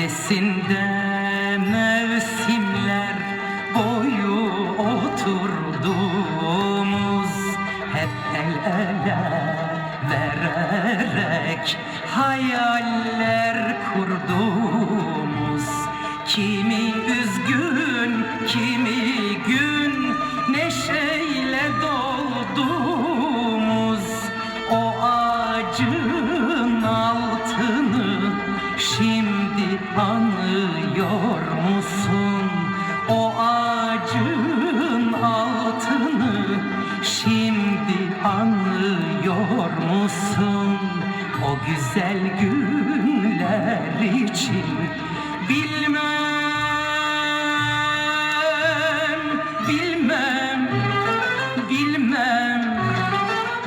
Gölgesinde mevsimler boyu oturduğumuz Hep el ele vererek hayaller kurduğumuz. Kimi üzgün, kimi gün neşeyle dolduğumuz O ağacın anıyor musun? O ağacın altını şimdi anlıyor musun? O güzel günler için bilmem, bilmem, bilmem,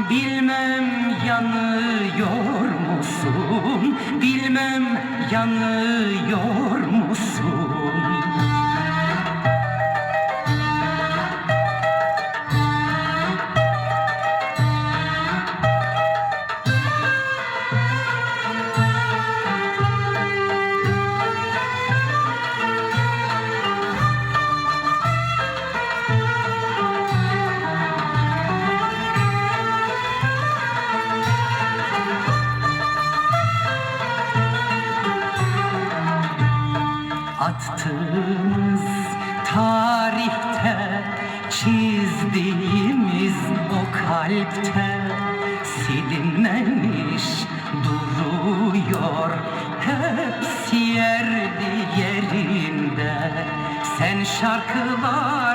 bilmem yanıyor musun? Bilmem yanıyor Attığımız tarihte çizdiğimiz o kalpte silinmemiş duruyor hepsi yerli yerinde. Sen şarkılar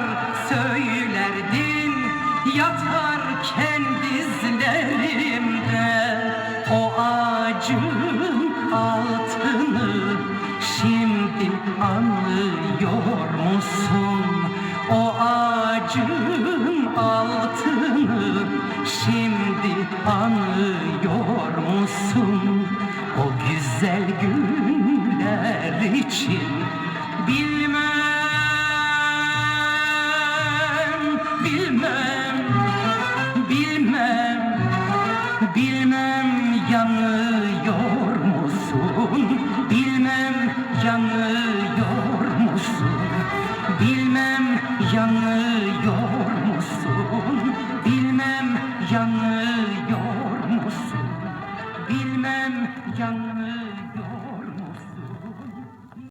anlıyor musun? O ağacın altını Şimdi anlıyor Yanıyor musun? Bilmem yanıyor